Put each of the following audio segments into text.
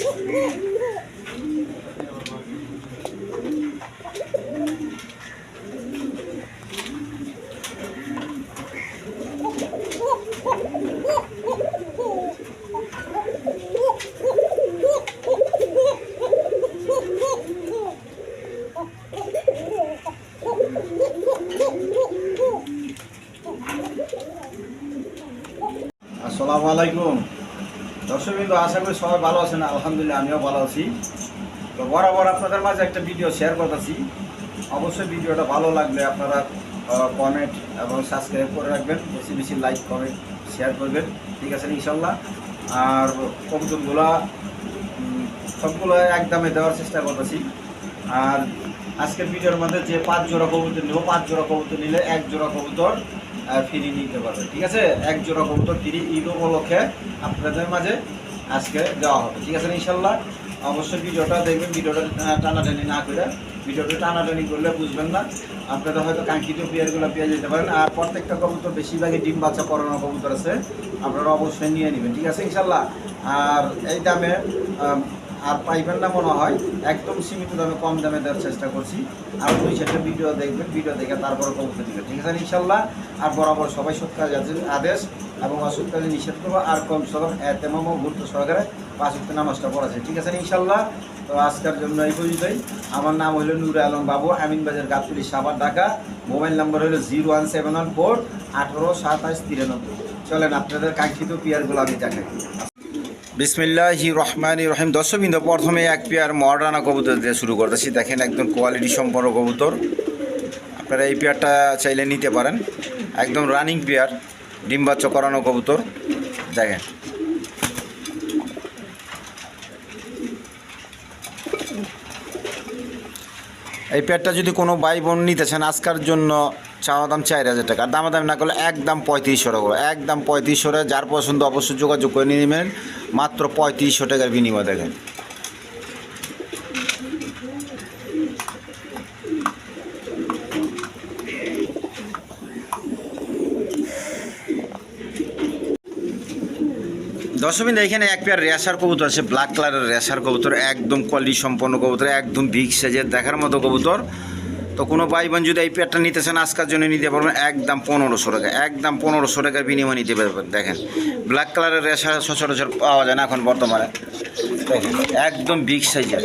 Oh, দর্শকবৃন্দ সবাই ভালো আছেন, আলহামদুলিল্লাহ আমিও ভালো আছি। তো বরাবর আপনাদের মাঝে একটা ভিডিও শেয়ার করতেছি। অবশ্যই ভিডিওটা ভালো লাগলে আপনারা কমেন্ট এবং সাবস্ক্রাইব করে রাখবেন। বেশি বেশি লাইক কমেন্ট শেয়ার করবেন। ঠিক আছে, ইনশাল্লাহ। আর কবুতরগুলা সবগুলো একদমে দেওয়ার চেষ্টা করতেছি। আর আজকের ভিডিওর মধ্যে যে পাঁচ জোড়া কবুতর নেব, পাঁচ জোড়া কবুতর নিলে এক জোড়া কবুতর ফ্রি নিতে পারবে। ঠিক আছে? এক জোড়া কবুতর ফ্রি ঈদ উপলক্ষে আপনাদের মাঝে। আজকে দেওয়া হবে। ঠিক আছে, ইনশাল্লাহ? অবশ্যই ভিডিওটা দেখবেন, ভিডিওটা টানাটানি না করে। ভিডিওটা টানাটানি করলে বুঝবেন না। আপনারা হয়তো কাঙ্ক্ষিত পেয়ারগুলো পেয়ে যেতে পারেন। আর প্রত্যেকটা কবুতর, বেশিরভাগই ডিম বাচ্চা করানো কবুতর আছে। আপনারা অবশ্যই নিয়ে নেবেন। ঠিক আছে, ইনশাল্লাহ? আর এই দামে আর পাইবেন না মনে হয়, একদম সীমিত দামে, কম দামে দেওয়ার চেষ্টা করছি। আর দুই চারটা ভিডিও দেখবেন, ভিডিও দেখে তারপরে কবুতর দিবেন ঠিক আছে, ইনশাল্লাহ। আর বরাবর সবাই সৎ কাজ আদেশ এবং অসৎ নিষেধ করব। আর কম সদম এতেমাম গুরুত্ব সহকারে পাঁচ উক্ত নামাজটা পড়াছে ঠিক আছে, ইনশাল্লাহ। তো আজকের জন্য এই পর্যন্তই। আমার নাম হলো নুরে আলম বাবু, আমিন বাজার গাবতলি সাবার ঢাকা। মোবাইল নাম্বার হলো zero one seven one four আঠেরো সাতাশ তিরানব্বই। চলেন, আপনাদের কাঙ্ক্ষিত পেয়ারগুলো আমি দেখাই। বিসমিল্লাহি রহমান রহিম দর্শকবৃন্দ, প্রথমে এক পেয়ার মডার্না কবুতর দিয়ে শুরু করতেছি। দেখেন একদম কোয়ালিটি সম্পন্ন কবুতর। আপনারা এই পেয়ারটা চাইলে নিতে পারেন। একদম রানিং পেয়ার ডিম বাচ্চা করানো কবুতর। দেখেন। এই পেয়ারটা যদি কোনো ভাই বোন নিতে চান, আজকার জন্য চাওয়া দাম চার হাজার টাকা। আর দামাদামি না করলে একদম পঁয়ত্রিশশো টাকা। একদম পঁয়ত্রিশশো টাকা, যার পছন্দ অবশ্যই যোগাযোগ করে নিয়ে মাত্র পঁয়ত্রিশশো টাকার বিনিময় দেখেন। দশমিন এখানে এক পেয়ার রেশার কবুতর আছে, ব্ল্যাক কালারের রেশার কবুতর, একদম কোয়ালিটি সম্পন্ন কবুতর, একদম বিগ সাইজের দেখার মতো কবুতর। তো কোনো ভাই বোন যদি এই পেয়ারটা নিতে চান আজকের জন্য নিতে পারবেন একদম পনেরোশো টাকা একদম পনেরোশো টাকার বিনিময় নিতে পারবেন দেখেন। ব্ল্যাক কালারের রেশার সচরাচর পাওয়া যায় না এখন বর্তমানে। দেখেন একদম বিগ সাইজের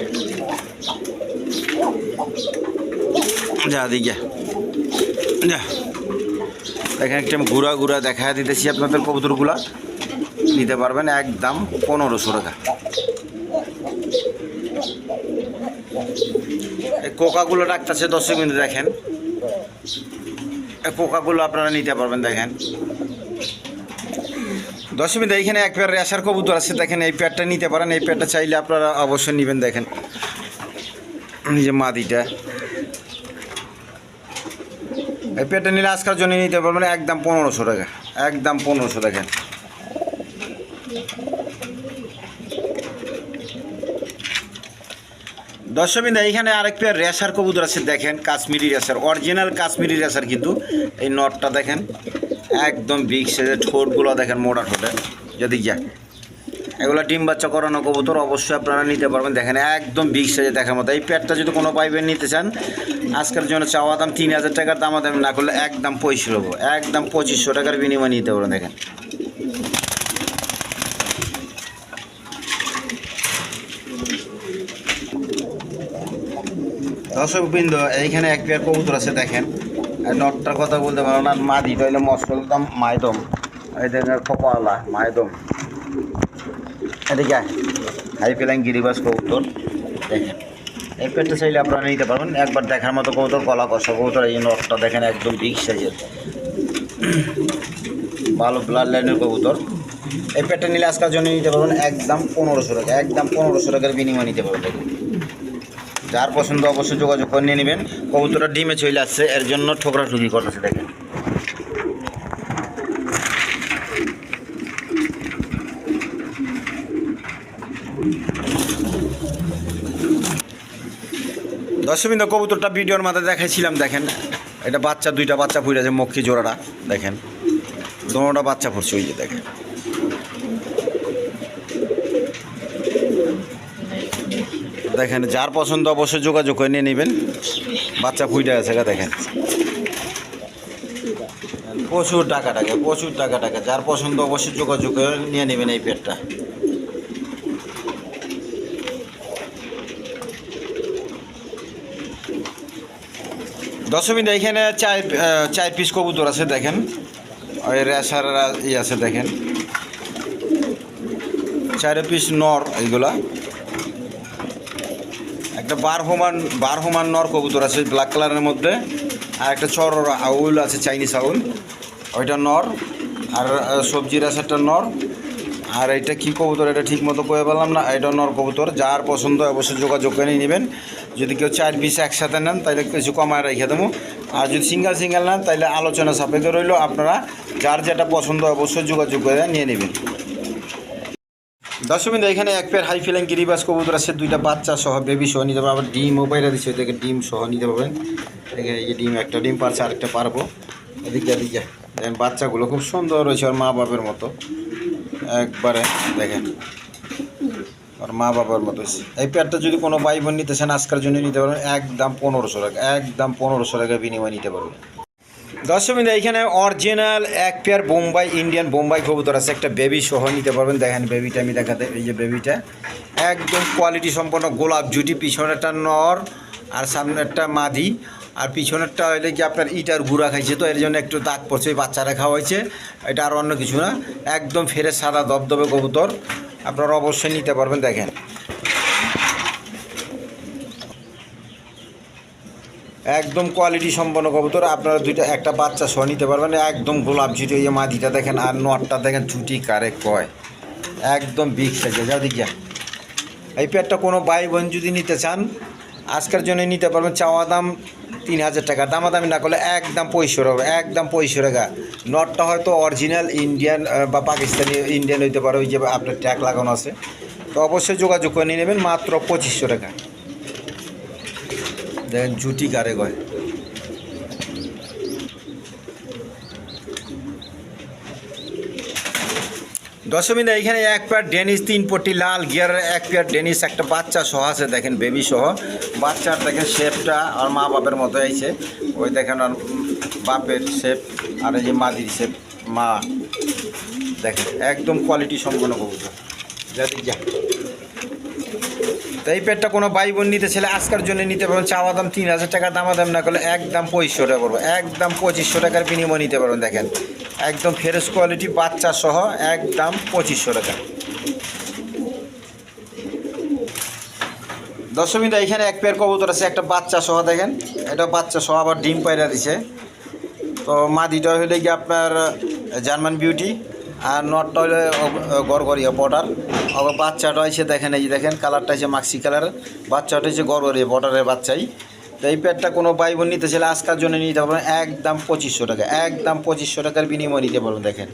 যা দিকে যা। দেখেন একটা আমি ঘুরা ঘুরা দেখা দিতেছি আপনাদের কবুতরগুলা। নিতে পারবেন একদম পনেরোশো টাকা। কোকাগুলো রাখতেছে দশ মিনিট দেখেন। পোকাগুলো আপনারা নিতে পারবেন, দেখেন। দশ মিনিট, এইখানে এক পেয়ার রেশার কবুতর আছে, দেখেন, এই পেয়ারটা নিতে পারেন, এই পেয়ারটা চাইলে আপনারা অবশ্যই নেবেন, দেখেন। যে মাদিটা। এই পেয়ারটা নিলে আজকের জন্য নিতে পারবেন, একদম পনেরোশো টাকা, একদম পনেরোশো দেখেন দর্শকবিন্দা এইখানে আরেক পেয়ার রেশার কবুতর আছে, দেখেন, Kashmiri racer original Kashmiri racer কিন্তু। এই নটটা দেখেন, একদম বিগ সাইজের ঠোঁটগুলো দেখেন, মোটা ঠোঁটে। যদি যা, এগুলো ডিম বাচ্চা করানো কবুতর, অবশ্যই আপনারা নিতে পারবেন। দেখেন, একদম বিগ সাইজে দেখার মতো। এই পেয়ারটা যদি কোনো পাইবেন নিতে চান, আজকের জন্য চাওয়া দাম তিন হাজার টাকার দাম দাম না করলে একদম পঁয়ষট্টি একদম পঁচিশশো টাকার বিনিময় নিতে পারবেন, দেখেন। দর্শক বৃন্দ এইখানে এক পেয়ার কবুতর আছে, দেখেন। নটটার কথা বলতে পারো না, মাদি হইলে মশল দাম মায়দম এই দেখেন কপালা মায়দম এদিকে হাই ফেলাইন গিরিবাস কবুতর, দেখেন। এই পেটটা চাইলে আপনারা নিতে পারবেন, একবার দেখার মতো কবুতর, গলা কষা কবুতর, এই নটটা দেখেন একদম বিগ সাইজের ভালো ব্লাড লাইনের কবুতর। এই পেটটা নিলে আজকের জন্য নিতে পারবেন একদম পনেরোশো টাকা, একদম পনেরোশো টাকার বিনিময় নিতে পারবেন। যার পছন্দ অবশ্যই যোগাযোগ করে নিয়ে নেবেন। কবুতরটা ডিমে চলে আসছে, এর জন্য ঠোকরা ঠুকি করতেছে, দেখেন। দশমিন্দা কবুতরটা ভিডিওর মাথায় দেখাইছিলাম, দেখেন। এটা বাচ্চা, দুইটা বাচ্চা ফুটেছে মক্ষী জোড়াটা, দেখেন। দোনোটা বাচ্চা ফুটছে, ওই যে দেখেন। দেখেন, যার পছন্দ অবশ্যই যোগাযোগ করে নিয়ে নেবেন। বাচ্চা ফুইটা আছে দেখেন। প্রচুর টাকা টাকা, প্রচুর টাকা টাকা। যার পছন্দ অবশ্যই যোগাযোগ করে নিয়ে নেবেন এই পেটটা। দশমিন এখানে চার চার পিস কবুতর আছে, দেখেন। ওই রেসার ই আছে, দেখেন। চার পিস নর এইগুলা একটা বারহমান বারহমান নর কবুতর আছে ব্ল্যাক কালারের মধ্যে। আর একটা চর আউল আছে চাইনিজ আউল। ওইটা নর, আর সবজির আছে একটা নর। আর এটা কি কবুতর, এটা ঠিক মতো কয়ে পেলাম না, এটা নর কবুতর। যার পছন্দ অবশ্যই যোগাযোগ করে নেবেন। যদি কেউ চার পিস একসাথে নেন, তাহলে কিছু কমায় রেখে দেবো। আর যদি সিঙ্গেল সিঙ্গেল নেন, তাহলে আলোচনা সাপেক্ষে রইল, আপনারা যার যেটা পছন্দ অবশ্যই যোগাযোগ করে নিয়ে নেবেন। দশমিন এখানে এক পেয়ার হাই ফিলিং গিরিবাস কবুতর আছে, দুইটা বাচ্চা সহ বেবি সহ, নিতে পারবেন। আবার ডিম বাইরে দিচ্ছে ওইদিকে ডিম সহ নিতে পারবেন। এখানে এই যে ডিম, একটা ডিম পারছে, আরেকটা পারব। এদিকে এদিকে। দেখেন, বাচ্চাগুলো খুব সুন্দর রয়েছে ওর মা বাবার মতো। একবারে, দেখেন। ওর মা বাবার মতো এই পেয়ারটা যদি কোনো ভাই বোন নিতে চান, আজকের জন্য নিতে পারবেন। একদম পনেরোশো টাকা, একদম পনেরোশো টাকা বিনিময় নিতে পারবেন। দশমিন এইখানে অরিজিনাল এক পেয়ার বোম্বাই ইন্ডিয়ান বোম্বাই কবুতর আছে, একটা বেবি সহ নিতে পারবেন। দেখেন বেবিটা আমি দেখাতে, এই যে বেবিটা একদম কোয়ালিটি সম্পন্ন গোলাপ জুটি, পিছনেরটা নর, আর সামনেরটা মাদি। আর পিছনেরটা হইলে কি আপনার ইটার গুঁড়া খাইছে, তো এর জন্য একটু দাগ পড়ছে, ওই বাচ্চারা খাওয়াইছে এটা আর অন্য কিছু না। একদম ফেরে সাদা দবদবে কবুতর। আপনারা অবশ্যই নিতে পারবেন, দেখেন। একদম কোয়ালিটি সম্পন্ন কবুতর। আপনারা দুইটা, একটা বাচ্চা সহ নিতে পারবেন। একদম গোলাপ ঝুটি ওই যে মাদিটা দেখেন আর নটটা দেখেন ছুটি কারে কয়। একদম বিগ সাইজে যাও দেখিয়া এই পেয়ারটা কোনো ভাই বোন যদি নিতে চান, আজকের জন্য নিতে পারবেন চাওয়া দাম তিন হাজার টাকা। দামাদামি না করলে একদম পঁয়ষট্টি হবে, একদম পঁয়ষট্টি টাকা। নটটা হয়তো অরিজিনাল ইন্ডিয়ান বা পাকিস্তানি ইন্ডিয়ান হইতে পারে, ওই যে আপনার ট্যাগ লাগানো আছে। তো অবশ্যই যোগাযোগ করে নিয়ে নেবেন, মাত্র পঁচিশশো টাকা। দেখেন জুটি কারে গয়। দশমিন এইখানে এক পেয়ার ডেনিস তিন পটি লাল গিয়ারের এক পেয়ার ডেনিস একটা বাচ্চা সহ আছে, দেখেন বেবি সহ। বাচ্চার দেখেন শেপটা আর মা বাপের মতো আইছে ওই দেখেন আর বাপের শেপ আর এই যে মাদির শেপ মা। দেখেন, একদম কোয়ালিটি সম্পন্ন কবুতর। যা। তো এই কোনো ভাই বোন নিতে ছেলে আজকের জন্য নিতে পারবেন। চাওয়া দাম তিন হাজার টাকা দামা দাম না করলে একদম পঁচিশশো টাকা পড়বে একদম পঁচিশশো টাকার বিনিময় নিতে পারবেন, দেখেন। একদম ফ্রেশ কোয়ালিটি বাচ্চা সহ একদম পঁচিশশো টাকা। দশমীটা এখানে এক পেয়ার কবুতর আছে, একটা বাচ্চা সহ, দেখেন। এটা বাচ্চা সহ আবার ডিম পায়রা দিছে। তো মাদিটা হইলে কি আপনার জার্মান বিউটি, আর নটটা হলে গড়গড়িয়া বর্ডার। আবার বাচ্চাটা হয়েছে দেখেন এই দেখেন, কালারটা হচ্ছে মাক্সি কালার। বাচ্চাটা হচ্ছে গরবরে বর্ডারের বাচ্চাই। তো এই প্যাডটা কোনো ভাই বোন নিতে চাইলে আজকার জন্য নিতে পারবেন, একদম পঁচিশশো টাকা, একদম পঁচিশশো টাকার বিনিময় নিতে পারবেন, দেখেন।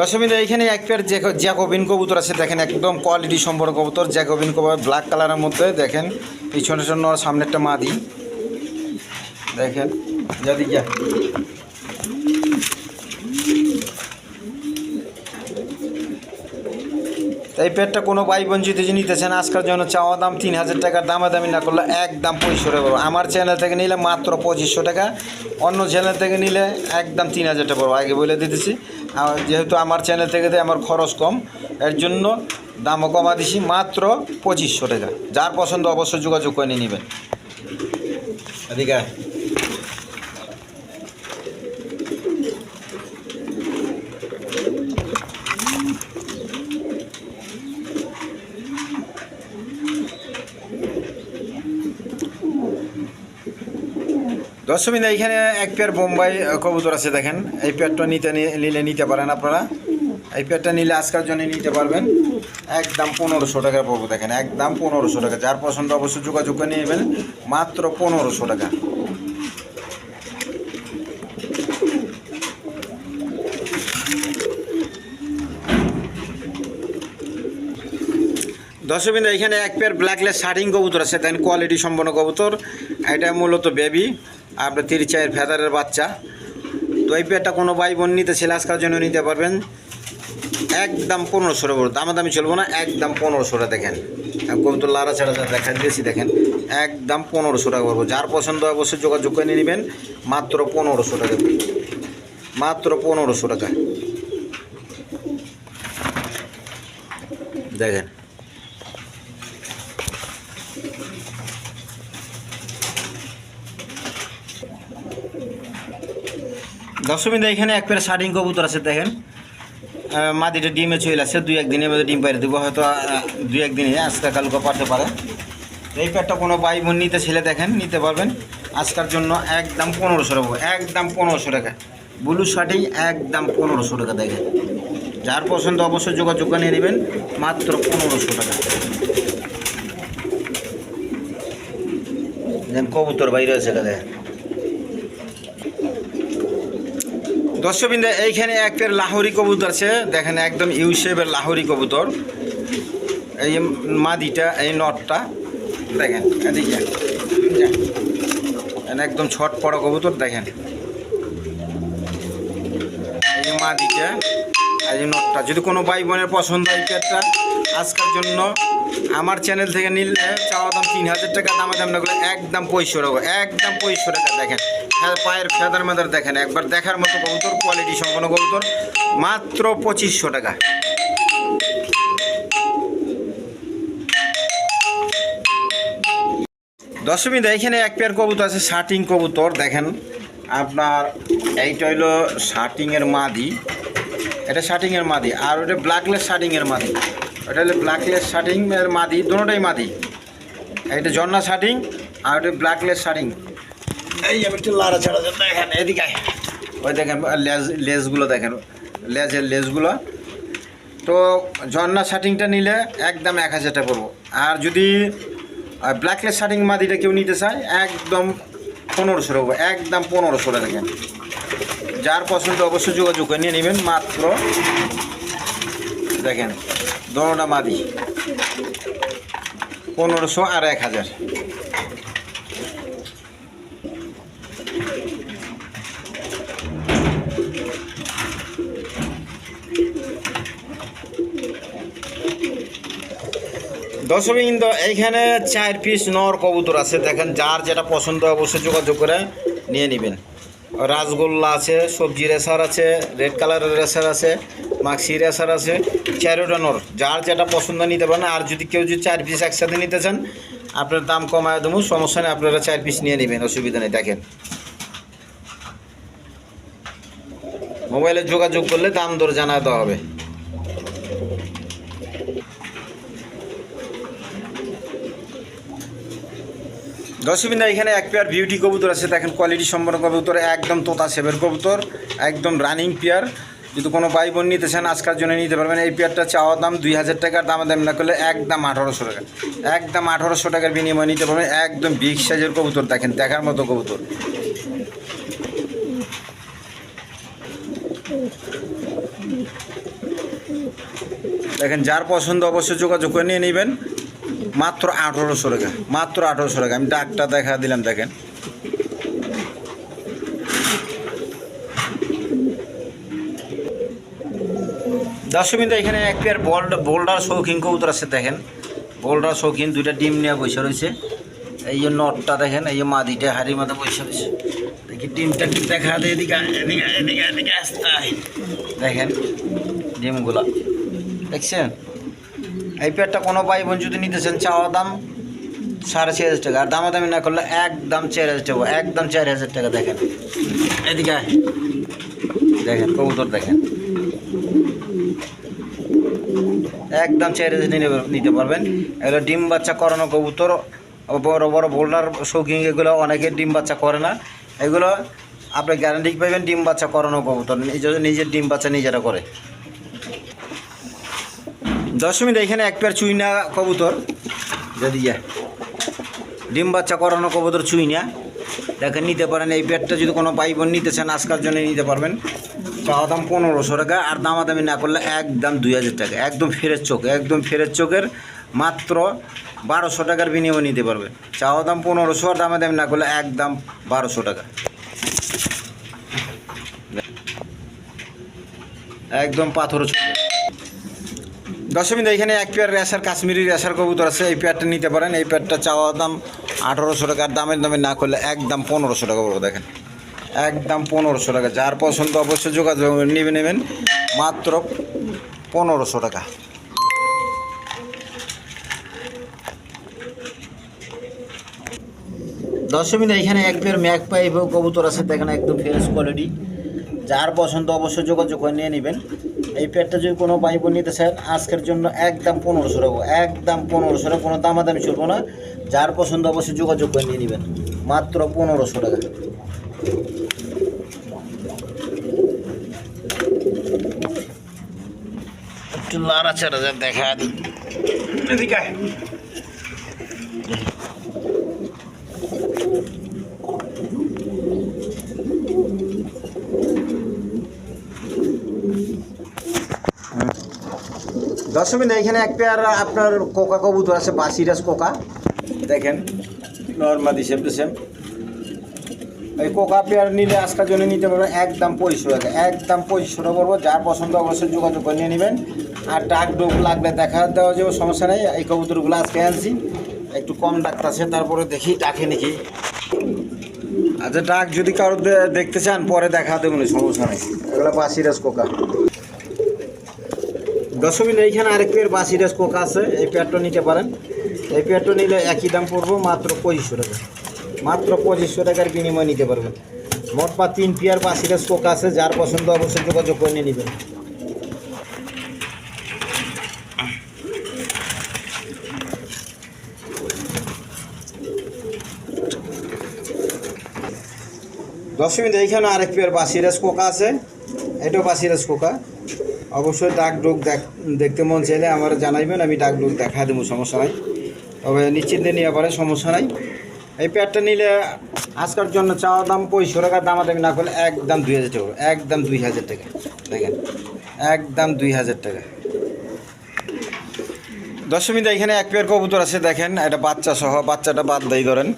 দশমীর এইখানে এক পেয়ার জ্যাকো- জ্যাকোবিন কবুতর আছে, দেখেন একদম কোয়ালিটি সম্পর্ক কবুতর। জ্যাকোবিন কবুতর ব্ল্যাক কালারের মধ্যে, দেখেন পিছনের জন্য সামনেরটা মাদি। দেখেন, যদি যা এই পেটটা কোনো ভাই বোন যদি নিতে চান আজকের চাওয়া দাম তিন হাজার টাকার দামাদামি না করলে একদম পঁচিশশো টাকা পড়বে। আমার চ্যানেল থেকে নিলে মাত্র পঁচিশশো টাকা, অন্য চ্যানেল থেকে নিলে একদম তিন হাজার টাকা পড়বে। আগে বলে দিতেছি যেহেতু আমার চ্যানেল থেকে আমার খরচ কম, এর জন্য দামও কমা দিছি, মাত্র পঁচিশশো টাকা। যার পছন্দ অবশ্যই যোগাযোগ করে নিয়ে নেবেন দশমিন এইখানে এক পেয়ার বোম্বাই কবুতর আছে দেখেন। এই পেয়ারটা নিতে নিলে নিতে পারেন আপনারা। এই পেয়ারটা নিলে আজকের জন্য নিতে পারবেন। একদম পনেরোশো টাকা পড়ব দেখেন, একদম পনেরোশো টাকা। যার পছন্দ অবশ্যই যোগাযোগ করে নেবেন, মাত্র পনেরোশো টাকা। দর্শকবিন্দু এখানে এক পেয়ার ব্ল্যাকলেস শার্টিং কবুতর আছে দেন কোয়ালিটি সম্পন্ন কবুতর। এটা মূলত বেবি। আপনার তিরিশ চায়ের ফেদারের বাচ্চা। তো এই পেয়ারটা কোনো ভাই বোন নিতে ছেলে আজকার জন্য নিতে পারবেন। একদম পনেরোশো দামা দামি চলবো না, একদম পনেরোশো টাকা দেখেন কবুতর লাড়া ছাড়া দেখেন বেশি দেখেন। একদম পনেরোশো টাকা করব। যার পছন্দ হয় অবশ্যই যোগাযোগ করে নেবেন। মাত্র পনেরোশো টাকা। মাত্র পনেরোশো টাকা। দেখেন। দশমিন এখানে এক পেয়ার শার্টিং কবুতর আছে, দেখেন। মাদিটা ডিমে চলে আসছে দুই একদিনের মধ্যে ডিম পাইরে দেবো, হয়তো দুই একদিনে আজকে কালকে পারতে পারে। এই পেয়ারটা কোনো ভাই বোন নিতে ছেলে দেখেন, নিতে পারবেন। আজকার জন্য একদম পনেরোশো টাকা, একদম পনেরোশো টাকা। ব্লু শার্টিং একদম পনেরোশো টাকা, দেখেন। যার পছন্দ অবশ্যই যোগাযোগ নিয়ে নেবেন, মাত্র পনেরোশো টাকা। কবুতর বাইরে আছে দেখেন। দর্শকবৃন্দ, এইখানে এক পেয়ার লাহোরি কবুতর আছে। দেখেন একদম ইউ শেপের লাহোরি কবুতর। এই মাদিটা, এই নটটা, দেখেন, এদিকে। একদম ছট পড়া কবুতর, দেখেন। এই মাদিটা, এই নটটা। যদি কোনো ভাই বোনের পছন্দ হয় পেয়ারটা, আজকের জন্য আমার চ্যানেল থেকে নিলে চাওয়া দাম তিন হাজার টাকা দামে দাম না করে একদম পঁয়ষট্টি টাকা, একদম পঁয়ষট্টি টাকা, দেখেন। পায়ের ফেদার মেদার দেখেন, একবার দেখার মতো কবুতর কোয়ালিটি সম্পন্ন কবুতর, মাত্র পঁচিশশো টাকা। দশমিন এখানে এক পেয়ার কবুতর আছে, শার্টিং কবুতর, দেখেন। আপনার এইটা হইল শার্টিংয়ের মাদি। এটা শার্টিংয়ের মাদি, আর ওটা ব্ল্যাকলেস শার্টিংয়ের মাদি। ওটা হলো ব্ল্যাকলেস শার্টিংয়ের মাদি দুটোটাই মাদি। এটা জন্না শার্টিং, আর ওটা ব্ল্যাকলেস শার্টিং। এই আমি একটু লাড়া ছাড়া দেখেন, এদিকে ওই দেখেন, লেজ, লেজগুলো দেখেন, লেজের লেজগুলো। তো ঝর্ণা শার্টিংটা নিলে একদম এক হাজার টাকা পড়ব। আর যদি ব্ল্যাকলেস শার্টিং মাদিটা কেউ নিতে চায়, একদম পনেরোশো টাকা একদম পনেরোশো দেখেন। যার পছন্দ অবশ্যই যোগাযোগ করে নিয়ে নেবেন, মাত্র দেখেন, দোনোটা মাদি, পনেরোশো আর এক হাজার। দশমিন্দ এইখানে চার পিস নর কবুতর আছে। দেখেন, যার যেটা পছন্দ অবশ্যই যোগাযোগ করে নিয়ে নেবেন। রাসগোল্লা আছে, সবজি রেসার আছে রেড কালারের রেসার আছে, মাক্সি রেসার আছে, চারোটা নর। যার যেটা পছন্দ নিতে পারেন। আর যদি কেউ যদি চার পিস একসাথে নিতে চান, আপনার দাম কমায় দেবো, সমস্যা নেই, আপনারা চার পিস নিয়ে নেবেন, অসুবিধা নেই, দেখেন। মোবাইলে যোগাযোগ করলে দাম দর জানা দেওয়া হবে। দশমিনা এখানে এক পেয়ার বিউটি কবুতর আছে, দেখেন কোয়ালিটি সম্পন্ন কবুতর, একদম তোতা সেবের কবুতর, একদম রানিং পেয়ার যদি কোনো ভাই বোন নিতে চান, আজকার জন্য নিতে পারবেন। এই পেয়ারটা চাওয়া দাম দুই হাজার টাকার, দাম দাম না করলে একদম আঠারোশো টাকা। একদম আঠারোশো টাকার বিনিময়ে নিতে পারবেন। একদম বিগ সাইজের কবুতর, দেখেন, দেখার মতো কবুতর। দেখেন, যার পছন্দ অবশ্যই যোগাযোগ করে নিয়ে নেবেন। মাত্র আঠেরোশো টাকা, মাত্র আঠেরোশো টাকা। আমি ডাকটা দেখা দিলাম, দেখেন। দশমিন এখানে এক পেয়ার বোল্ড বোল্ডার শৌখিন কবুতর আছে, দেখেন। বোল্ডার শৌখিন, দুইটা ডিম নিয়ে বসে রয়েছে। এই যে নটটা, দেখেন, এই যে মাদিটা, হাড়ির মাথা বসে রয়েছে। দেখি, ডিমটা একটু দেখা দেয় এদিকে এদিকে এদিকে আসতে দেখেন, ডিমগুলা। দেখছেন? এই পেয়ারটা কোনো ভাই বোন যদি নিতে চান, চাওয়া দাম সাড়ে চার হাজার টাকা। আর দামাদামি না করলে একদম চার হাজার টাকা, একদম চার হাজার টাকা দেখেন। এদিকে দেখেন, কবুতর দেখেন। একদম চার হাজার নিতে পারবেন। এগুলো ডিম বাচ্চা করানো কবুতর বড় বড় বোল্ডার, শৌখিন এগুলো অনেকে ডিম বাচ্চা করে না। এগুলো আপনি গ্যারান্টি পাবেন ডিম বাচ্চা করানো কবুতর। নিজের ডিম বাচ্চা নিজেরা করে। দশমিন এখানে এক পেয়ার চুইনা কবুতর। যদি যা ডিম বাচ্চা করানো কবুতর চুইনা দেখেন নিতে পারেন, এই পেয়ারটা যদি কোনো বোন নিতে চান, আজকার জন্য নিতে পারবেন। চাওয়া দাম পনেরোশো টাকা, আর দামাদামি না করলে একদম দুই হাজার টাকা, একদম ফেরের চোখ, একদম ফেরের চোখের মাত্র বারোশো টাকার বিনিময় নিতে পারবে। চাওয়া দাম পনেরোশো, আর দামাদামি না করলে একদম বারোশো টাকা। একদম পাথর দশমিন এখানে এক পেয়ার রেশার কাশ্মীরি রেশার কবুতর আছে। এই পেয়ারটা নিতে পারেন। এই পেয়ারটা চাওয়া দাম আঠারোশো টাকার দামের দামে না করলে একদম পনেরোশো টাকা পড়বে দেখেন। একদম পনেরোশো টাকা। যার পছন্দ অবশ্যই যোগাযোগ নেবে নেবেন মাত্র পনেরোশো টাকা। দশমিন এখানে এক পেয়ার ম্যাক পাইপ কবুতর আছে, দেখেন একদম ফ্রেশ কোয়ালিটি যার পছন্দ অবশ্যই যোগাযোগ করে নিয়ে নেবেন। এই প্যাডটা যদি কোনো পাইপ নিতে চান আজকের জন্য একদম পনেরোশো টাকা একদম পনেরোশো টাকা কোনো দামাদামি চলবো না। যার পছন্দ অবশ্যই যোগাযোগ করে নিয়ে নেবেন। মাত্র পনেরোশো টাকা। একটু লাড়াচাড়া দেখা দিই। আয়। এখানে এক পেয়ার আপনার কোকা কবুতর আছে বাসিরাস কোকা। দেখেন, নর্মালি সেম টু সেম এই কোকা পেয়ার নিলে আজকাল জন্য নিতে পারবেন একদম পঁচিশশো টাকা। একদম পঁচিশশো টাকা পড়ব যার পছন্দ অবশ্যই যোগাযোগ করে নিয়ে নেবেন। আর ডাক ডোক লাগলে দেখা দেওয়া যাবে, সমস্যা নেই। এই কবুতরগুলো আজকে আনছি। একটু কম ডাকতেছে তারপরে দেখি, ডাকে নাকি। আচ্ছা ডাক যদি কারও দেখতে চান, পরে দেখা দেবো না সমস্যা নেই। এগুলো বাসিরাস কোকা। দশমিন এইখানে আরেক পেয়ার বাসিরাস কোকা আছে, এই পেয়ারটা নিতে পারেন। এই পেয়ারটা নিলে একই দাম পড়ব, মাত্র পঁচিশশো টাকা। মাত্র পঁচিশশো টাকার বিনিময় নিতে পারবেন। মোট পা তিন পেয়ার বাসিরাস কোকা আছে, যার পছন্দ অবশ্যই যোগাযোগ করে নিয়ে নেবেন। দশ মিনিট এইখানে আরেক পেয়ার বাসিরাস কোকা আছে, এটাও বাসিরাস কোকা। অবশ্যই ডাক ডুক দেখ দেখতে মন চাইলে আমার জানাইবেন, আমি ডাক ডুক দেখা দেবো, সমস্যা নাই। তবে নিশ্চিন্তে নিয়ে পারে সমস্যা নাই। এই প্যাডটা নিলে আজকের জন্য চাওয়া দাম পঁয়ষট্টি টাকার দামাদামি না করলে একদম দুই হাজার টাকা একদম দুই হাজার টাকা। দেখেন একদম দুই হাজার টাকা। দশমীতে এখানে এক পেয়ার কবুতর আছে, দেখেন, এটা বাচ্চা সহ, বাচ্চাটা বাদ দেই ধরেন।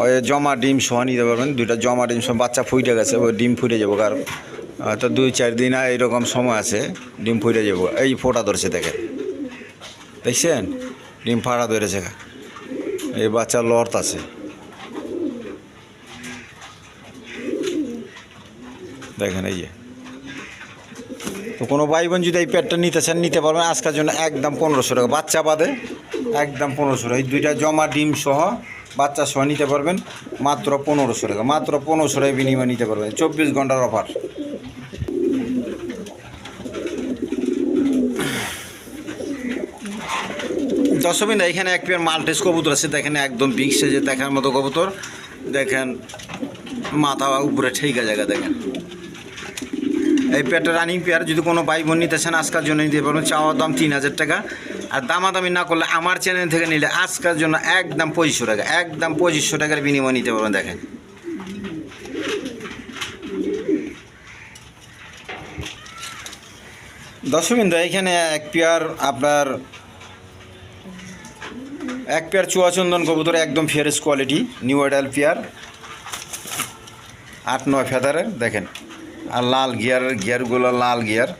ওই জমা ডিম সহ নিতে পারবেন, দুইটা জমা ডিম সহ, বাচ্চা ফুটে গেছে, ওই ডিম ফুটে যাব কার তো দুই, চার দিন এইরকম সময় আছে, ডিম ফুটে যাব। এই ফোটা ধরছে, দেখেন। দেখছেন? ডিম ফাড়া ধরেছে। এই বাচ্চা লর্ত আছে। দেখেন, এই যে। তো কোনো ভাই বোন যদি এই পেটটা নিতে চান, নিতে পারবেন। আজকের জন্য একদম পনেরোশো টাকা। বাচ্চা বাদে একদম পনেরোশো টাকা। এই দুইটা জমা ডিম সহ বাচ্চা সহ নিতে পারবেন মাত্র পনেরোশো টাকা, মাত্র পনেরোশো টাকা বিনিময় নিতে পারবেন, চব্বিশ ঘণ্টার অফার দশমিন এখানে এক পেয়ার মাল্টেস কবুতর আছে, দেখেন একদম বিগ সাইজে দেখার মতো কবুতর। দেখেন মাথা উপরে ঠেকা জায়গা, দেখেন। এই পেয়ারটা রানিং পেয়ার, যদি কোনো ভাই বোন নিতে চান, আজকের জন্য নিতে পারবেন। চাওয়ার দাম তিন হাজার টাকা। আর দামাদামি না করলে আমার চ্যানেল থেকে নিলে আজকের জন্য একদম পঁচিশশো টাকা, একদম পঁচিশশো টাকার বিনিময় নিতে পারবেন, দেখেন। দশমিন এখানে এক পেয়ার আপনার, এক পেয়ার চুয়াচন্দন কবুতর, একদম fresh quality new adult pair, আট, নয় ফেদারের, দেখেন। আর লাল গিয়ার গিয়ারগুলো লাল গিয়ার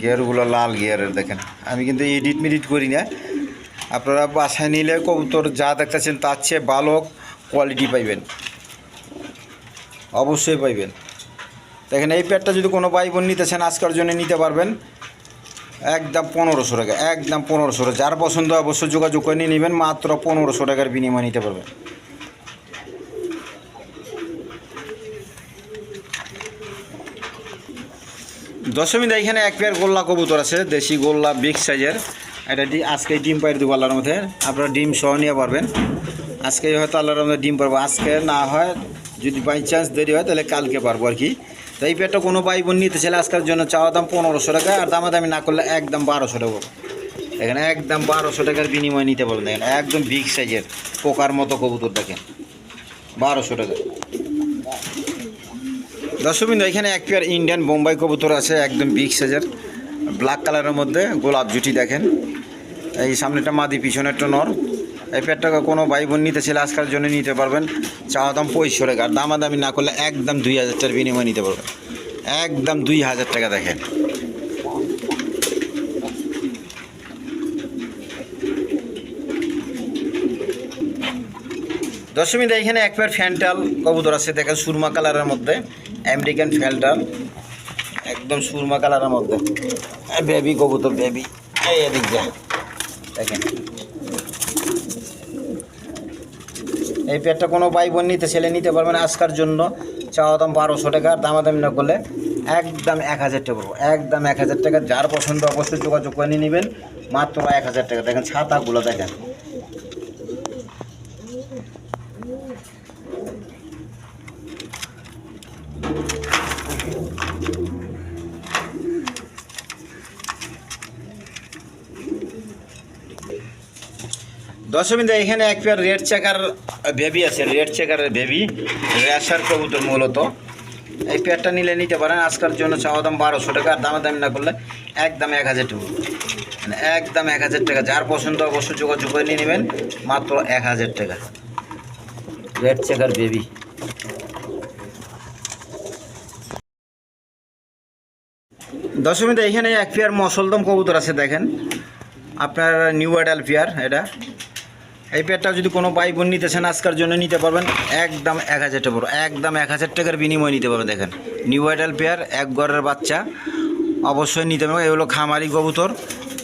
গিয়ারগুলো লাল গিয়ারের দেখেন। আমি কিন্তু এডিট মিডিট করি না। আপনারা বাসায় নিলে কবুতর যা দেখতেছেন তার চেয়ে ভালো কোয়ালিটি পাইবেন। অবশ্যই পাইবেন। দেখেন, এই প্যাডটা যদি কোনো ভাই বোন নিতে চান, আজকের জন্য নিতে পারবেন। একদম পনেরোশো টাকা, একদম পনেরোশো টাকা। যার পছন্দ অবশ্যই যোগাযোগ করে নিয়ে নেবেন, মাত্র পনেরোশো টাকার বিনিময় নিতে পারবেন। দশমী এখানে এক পেয়ার গোল্লা কবুতর আছে, দেশি গোল্লা বিগ সাইজের এটা আজকে ডিম পাইর দেবো আল্লাহর মধ্যে আপনারা ডিম সহ নিয়ে পারবেন। আজকে হয়তো আল্লাহর মধ্যে ডিম পারব আজকে না হয়, যদি বাই চান্স দেরি হয়, তাহলে কালকে পারব আর কি। তো এই পেটটা কোনো ভাই বোন নিতে চাইলে আজকের জন্য চাওয়া দাম পনেরোশো টাকা, আর দামাদামি না করলে একদম বারোশো টাকা। এখানে একদম বারোশো টাকার বিনিময় নিতে পারবেন দেখেন, একদম বিগ সাইজের পোকার মতো কবুতর দেখেন। বারোশো টাকা। দর্শকবিন্দু এখানে এক পেয়ার ইন্ডিয়ান বোম্বাই কবুতর আছে, একদম বিগ সাইজের ব্ল্যাক কালারের মধ্যে গোলাপ জুটি দেখেন। এই সামনেটা মাদি পিছনে একটা নর। এই পেয়ারটাকে কোনো ভাই বোন নিতে ছেলে আজকাল জন্য নিতে পারবেন। চাওয়া দাম পঁয়ষট্টি টাকা। দামাদামি না করলে একদম দুই হাজার টাকার বিনিময় নিতে পারবেন। একদম দুই হাজার টাকা দেখেন। দশমীতে এখানে এক পেয়ার ফ্যান্টাল কবুতর আছে, দেখেন সুরমা কালারের মধ্যে। আমেরিকান ফ্যান্টাল একদম সুরমা কালারের মধ্যে। বেবি কবুতর বেবি এই এদিক যা, দেখেন। এই পেটটা কোনো ভাই বোন নিতে, ছেলে নিতে পারবেন আজকার জন্য। চাওয়া দাম বারোশো টাকা আর দামাদামি না করলে একদম এক হাজার টাকা পড়ব একদম এক হাজার টাকা, যার পছন্দ অবশ্যই যোগাযোগ করে নিয়ে নেবেন। মাত্র এক হাজার টাকা। দেখেন ছাতাগুলো দেখেন। দশমিন এখানে এক পেয়ার রেড চেকার বেবি আছে। রেড চেকারের বেবি রেশার কবুতর মূলত। এই পেয়ারটা নিলে নিতে পারেন। আজকের জন্য চাওয়া দাম বারোশো টাকা, আর দামে দামি না করলে একদম এক হাজার টাকা। মানে একদম এক হাজার টাকা। যার পছন্দ অবশ্যই যোগাযোগ করে নিয়ে নেবেন, মাত্র এক হাজার টাকা। রেড চেকার বেবি দশমীতে এখানে এক পেয়ার মসলদম কবুতর আছে, দেখেন। আপনার নিউ অ্যাডাল পেয়ার এটা। এই পেয়ারটা যদি কোনো ভাই বোন নিতে চান আজকের জন্য নিতে পারবেন। একদম এক হাজার টাকা পড়ো একদম এক হাজার টাকার বিনিময় নিতে পারবেন, দেখেন। নিউ অ্যাডাল পেয়ার এক ঘরের বাচ্চা, অবশ্যই নিতে পারবেন এগুলো খামারি কবুতর,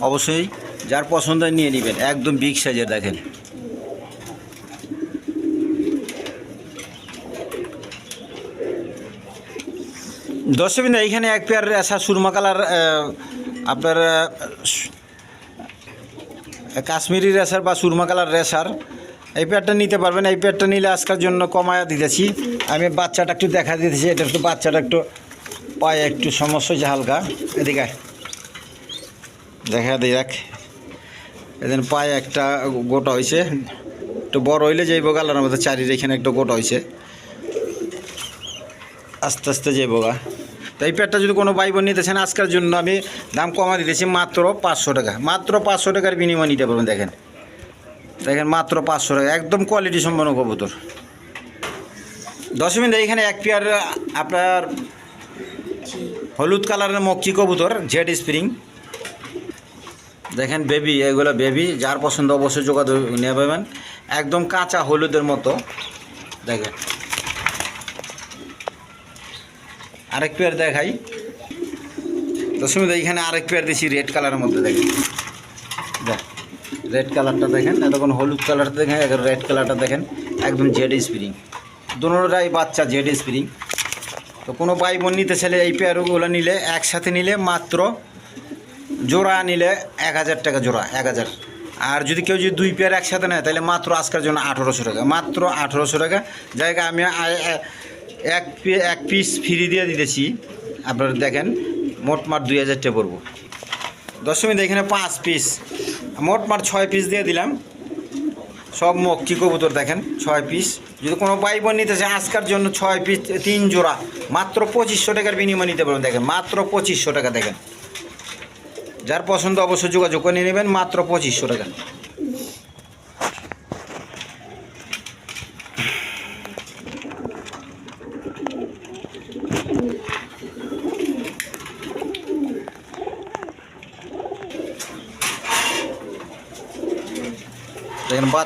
অবশ্যই যার পছন্দ নিয়ে নেবেন, একদম বিগ সাইজের দেখেন। দর্শকবিন্দু এইখানে এক পেয়ার আসা সুরমা কালার আপনার কাশ্মীরি রেসার বা সুরমা কালার রেসার এই পেয়ারটা নিতে পারবেন। এই পেয়ারটা নিলে আজকের জন্য কমায়া দিতেছি। আমি বাচ্চাটা একটু দেখা দিতেছি, এটা একটু বাচ্চাটা একটু পায়ে একটু সমস্যা হয়েছে হালকা। এদিকে দেখা দিই, দেখ। এদিন পায়ে একটা গোটা হয়েছে একটু বড় হইলে যাইব গালার মধ্যে, চারির এখানে একটু গোটা হয়েছে আস্তে আস্তে যাইব গা। তো এই পেয়ারটা যদি কোনো ভাই বোন নিতে চান আজকের জন্য আমি দাম কমা দিতেছি মাত্র পাঁচশো টাকা। মাত্র পাঁচশো টাকার বিনিময় নিতে পারবেন, দেখেন। দেখেন, মাত্র পাঁচশো টাকা। একদম কোয়ালিটি সম্পন্ন কবুতর। দশ মিনিট এক পেয়ার আপনার হলুদ কালারের মক্কি কবুতর জেড স্প্রিং দেখেন বেবি এগুলো বেবি যার পছন্দ অবশ্যই যোগাযোগ নিয়ে পাবেন। একদম কাঁচা হলুদের মতো। দেখেন। আরেক পেয়ার দেখাই। তো দশমিত এইখানে আরেক পেয়ার দিছি রেড কালারের মধ্যে, দেখেন। দেখ রেড কালারটা দেখেন এতক্ষণ হলুদ কালারটা দেখেন এখন রেড কালারটা দেখেন, একদম জেড স্প্রিং দুটোটাই বাচ্চা জেড স্প্রিং তো কোনো ভাই বোন নিতে ছেলে এই পেয়ারগুলো নিলে, একসাথে নিলে মাত্র জোড়া নিলে এক হাজার টাকা জোড়া, এক হাজার। আর যদি কেউ যদি দুই পেয়ার একসাথে নেয়, তাহলে মাত্র আজকের জন্য আঠেরোশো টাকা। মাত্র আঠেরোশো টাকা। জায়গা আমি এক এক পিস ফ্রি দিয়ে দিতেছি। আপনারা দেখেন মোটমাট দুই হাজারটা পড়ব। দশমীতে এখানে পাঁচ পিস মোটমাট ছয় পিস দিয়ে দিলাম। সব মক্কি কবুতর দেখেন, ছয় পিস যদি কোনো ভাই বোন নিতে চায়, আজকের জন্য ছয় পিস তিন জোড়া। মাত্র পঁচিশশো টাকার বিনিময় নিতে পারবেন, দেখেন। মাত্র পঁচিশশো টাকা, দেখেন। যার পছন্দ অবশ্যই যোগাযোগ করে নেবেন, মাত্র পঁচিশশো টাকা।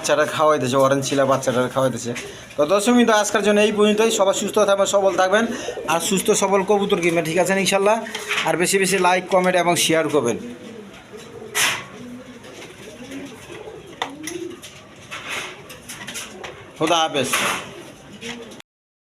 বাচ্চাটা খাওয়াইতেছে অরেঞ্জ ছিল বাচ্চাটা খাওয়াইতেছে। তো দশমী তো আজকের জন্য এই পর্যন্তই। সবাই সুস্থ থাকবেন সবল থাকবেন। আর সুস্থ, সবল কবুতর কিনবেন, ঠিক আছে ইনশাল্লাহ আর বেশি বেশি লাইক, কমেন্ট এবং শেয়ার করবেন। খুদা হাফেজ।